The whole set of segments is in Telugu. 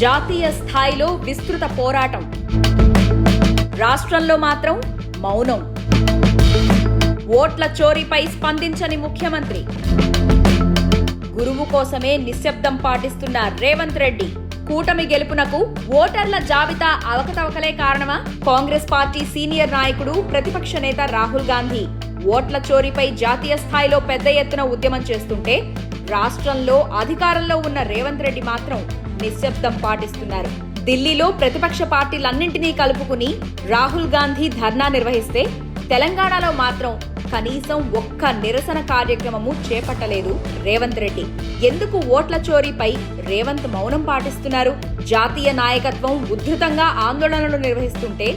జాతీయ స్థాయిలో విస్తృత పోరాటం. రాష్ట్రంలో మాత్రం మౌనం. ఓట్ల చోరీపై స్పందించని ముఖ్యమంత్రి. గురువు కోసమే నిశ్శబ్దం పాటిస్తున్న రేవంత్ రెడ్డి కూటమి గెలుపునకు ఓటర్ల జాబితా అవకతవకలే కారణమా? కాంగ్రెస్ పార్టీ సీనియర్ నాయకుడు ప్రతిపక్ష నేత రాహుల్ గాంధీ ఓట్ల చోరీపై జాతీయ స్థాయిలో పెద్ద ఎత్తున ఉద్యమం చేస్తుంటే రాష్ట్రంలో అధికారంలో ఉన్న రేవంత్ రెడ్డి మాత్రం నిశ్శబ్దం పాటిస్తున్నారు. ఢిల్లీలో ప్రతిపక్ష పార్టీలన్నింటినీ కలుపుకుని రాహుల్ గాంధీ ధర్నా నిర్వహిస్తే తెలంగాణలో మాత్రం కనీసం ఒక్క నిరసన కార్యక్రమము చేపట్టలేదు రేవంత్ రెడ్డి. ఎందుకు ఓట్ల చోరీపై రేవంత్ మౌనం పాటిస్తున్నారు? జాతీయ నాయకత్వం ఉధృతంగా ఆందోళనలు నిర్వహిస్తుంటే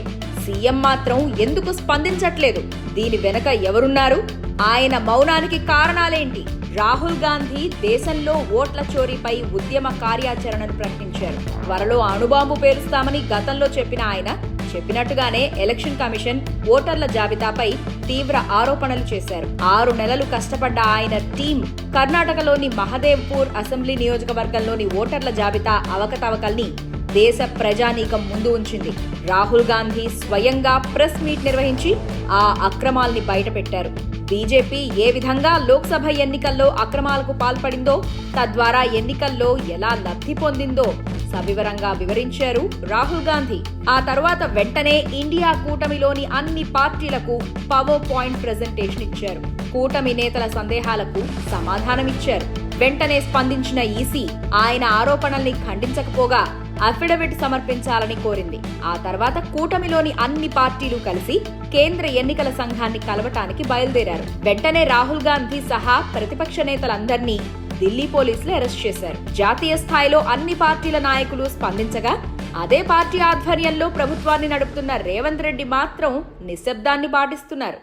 సీఎం మాత్రం ఎందుకు స్పందించట్లేదు? దీని వెనక ఎవరున్నారు? ఆయన మౌనానికి కారణాలేంటి? రాహుల్ గాంధీ దేశంలో ఓట్ల చోరీపై ఉద్యమ కార్యాచరణను ప్రకటించారు. త్వరలో అణుబాంబు పేరుస్తామని గతంలో చెప్పిన ఆయన చెప్పినట్టుగానే ఎలక్షన్ కమిషన్ ఓటర్ల జాబితాపై తీవ్ర ఆరోపణలు చేశారు. ఆరు నెలలు కష్టపడ్డ ఆయన టీం కర్ణాటకలోని మహదేవ్పూర్ అసెంబ్లీ నియోజకవర్గంలోని ఓటర్ల జాబితా అవకతవకల్ని దేశ ప్రజానీకం ముందు ఉంచింది. రాహుల్ గాంధీ స్వయంగా ప్రెస్ మీట్ నిర్వహించి ఆ అక్రమాల్ని బయటపెట్టారు. బీజేపీ ఏ విధంగా లోక్సభ ఎన్నికల్లో అక్రమాలకు పాల్పడిందో తద్వారా ఎన్నికల్లో ఎలా లబ్ధి పొందిందో సవివరంగా వివరించారు రాహుల్ గాంధీ. ఆ తర్వాత వెంటనే ఇండియా కూటమిలోని అన్ని పార్టీలకు పవర్ పాయింట్ ప్రెజెంటేషన్ ఇచ్చారు. కూటమి నేతల సందేహాలకు సమాధానమిచ్చారు. వెంటనే స్పందించిన ఈసీ ఆయన ఆరోపణల్ని ఖండించకపోగా అఫిడవిట్ సమర్పించాలని కోరింది. ఆ తర్వాత కూటమిలోని అన్ని పార్టీలు కలిసి కేంద్ర ఎన్నికల సంఘాన్ని కలవటానికి బయలుదేరారు. వెంటనే రాహుల్ గాంధీ సహా ప్రతిపక్ష నేతలందరినీ ఢిల్లీ పోలీసులు అరెస్ట్ చేశారు. జాతీయ స్థాయిలో అన్ని పార్టీల నాయకులు స్పందించగా అదే పార్టీ ఆధ్వర్యంలో ప్రభుత్వాన్ని నడుపుతున్న రేవంత్ రెడ్డి మాత్రం నిశ్శబ్దాన్ని పాటిస్తున్నారు.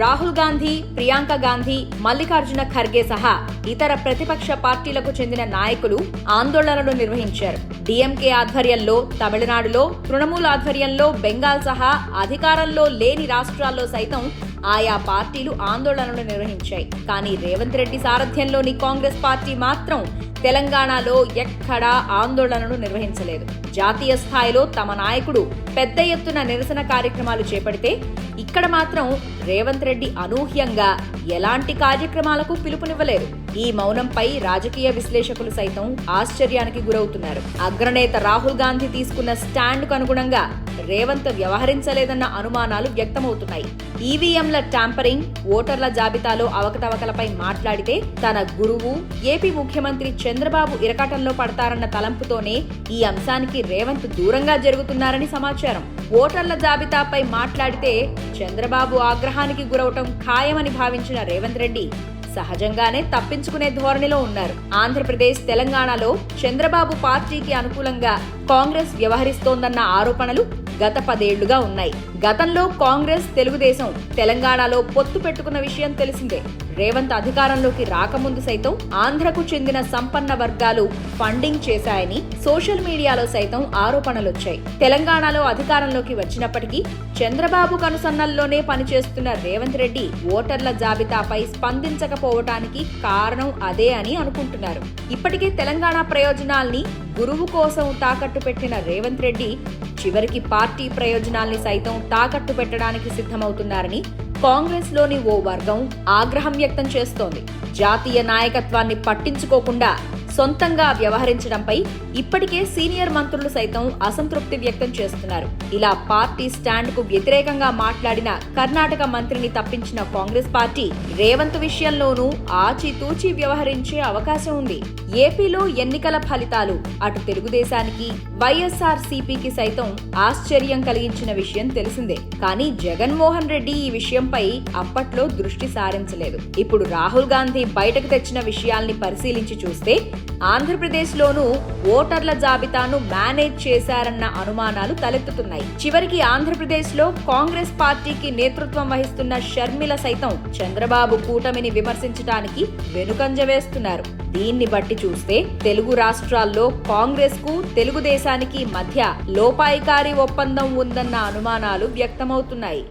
రాహుల్ గాంధీ ప్రియాంక గాంధీ మల్లికార్జున ఖర్గే సహా ఇతర ప్రతిపక్ష పార్టీలకు చెందిన నాయకులు ఆందోళనలు నిర్వహించారు. డిఎంకే ఆధ్వర్యంలో తమిళనాడులో తృణమూల్ ఆధ్వర్యంలో బెంగాల్ సహా అధికారంలో లేని రాష్ట్రాల్లో సైతం ఆయా పార్టీలు ఆందోళనలు నిర్వహించాయి. కానీ రేవంత్ రెడ్డి సారథ్యంలోని కాంగ్రెస్ పార్టీ మాత్రం తెలంగాణలో ఎక్కడా ఆందోళనను నిర్వహించలేదు. జాతీయ స్థాయిలో తమ నాయకుడు పెద్ద ఎత్తున నిరసన కార్యక్రమాలు చేపడితే ఇక్కడ మాత్రం రేవంత్ రెడ్డి అనూహ్యంగా ఎలాంటి కార్యక్రమాలకు పిలుపునివ్వలేదు. ఈ మౌనంపై రాజకీయ విశ్లేషకులు సైతం ఆశ్చర్యానికి గురవుతున్నారు. అగ్రనేత రాహుల్ గాంధీ తీసుకున్న స్టాండ్కు అనుగుణంగా రేవంత్ వ్యవహరించలేదన్న అనుమానాలు వ్యక్తమవుతున్నాయి. ఈవీఎంల ట్యాంపరింగ్ ఓటర్ల జాబితాలో అవకతవకలపై మాట్లాడితే తన గురువు ఏపీ ముఖ్యమంత్రి చంద్రబాబు ఇరకాటంలో పడతారన్న తలంపుతోనే ఈ అంశానికి రేవంత్ దూరంగా జరుగుతున్నారని సమాచారం. ఓటర్ల జాబితాపై మాట్లాడితే చంద్రబాబు ఆగ్రహానికి గురవటం ఖాయమని భావించిన రేవంత్ రెడ్డి సహజంగానే తప్పించుకునే ధోరణిలో ఉన్నారు. ఆంధ్రప్రదేశ్ తెలంగాణలో చంద్రబాబు పార్టీకి అనుకూలంగా కాంగ్రెస్ వ్యవహరిస్తోందన్న ఆరోపణలు గత పదేళ్ళుగా ఉన్నాయి. గతంలో కాంగ్రెస్ తెలుగుదేశం తెలంగాణలో పొత్తు పెట్టుకున్న విషయం తెలిసిందే. రేవంత్ అధికారంలోకి రాకముందు సైతం ఆంధ్రకు చెందిన సంపన్న వర్గాలు ఫండింగ్ చేశాయని సోషల్ మీడియాలో సైతం ఆరోపణలొచ్చాయి. తెలంగాణలో అధికారంలోకి వచ్చినప్పటికీ చంద్రబాబు కనుసన్నల్లోనే పనిచేస్తున్న రేవంత్ రెడ్డి ఓటర్ల జాబితాపై స్పందించకపోవటానికి కారణం అదే అని అనుకుంటున్నారు. ఇప్పటికే తెలంగాణ ప్రయోజనాల్ని గురువు కోసం తాకట్టు పెట్టిన రేవంత్ రెడ్డి చివరికి పార్టీ ప్రయోజనాల్ని సైతం తాకట్టు పెట్టడానికి సిద్ధమవుతున్నారని కాంగ్రెస్లోని ఓ వర్గం ఆగ్రహం వ్యక్తం చేస్తోంది. జాతీయ నాయకత్వాన్ని పట్టించుకోకుండా సొంతంగా వ్యవహరించడంపై ఇప్పటికే సీనియర్ మంత్రులు సైతం అసంతృప్తి వ్యక్తం చేస్తున్నారు. ఇలా పార్టీ స్టాండ్కు వ్యతిరేకంగా మాట్లాడిన కర్ణాటక మంత్రిని తప్పించిన కాంగ్రెస్ పార్టీ రేవంత్ విషయంలోనూ ఆచితూచి వ్యవహరించే అవకాశం ఉంది. ఏపీలో ఎన్నికల ఫలితాలు అటు తెలుగుదేశానికి వైఎస్ఆర్ సిపికి సైతం ఆశ్చర్యం కలిగించిన విషయం తెలిసిందే. కానీ జగన్మోహన్ రెడ్డి ఈ విషయంపై అప్పట్లో దృష్టి సారించలేదు. ఇప్పుడు రాహుల్ గాంధీ బయటకు తెచ్చిన విషయాల్ని పరిశీలించి చూస్తే ఆంధ్రప్రదేశ్లోనూ ఓటర్ల జాబితాను మేనేజ్ చేశారన్న అనుమానాలు తలెత్తుతున్నాయి. చివరికి ఆంధ్రప్రదేశ్లో కాంగ్రెస్ పార్టీకి నేతృత్వం వహిస్తున్న షర్మిల సైతం చంద్రబాబు కూటమిని విమర్శించడానికి వెనుకంజ వేస్తున్నారు. దీన్ని బట్టి చూస్తే తెలుగు రాష్ట్రాల్లో కాంగ్రెస్కు తెలుగుదేశానికి మధ్య లోపాయికారి ఒప్పందం ఉందన్న అనుమానాలు వ్యక్తమవుతున్నాయి.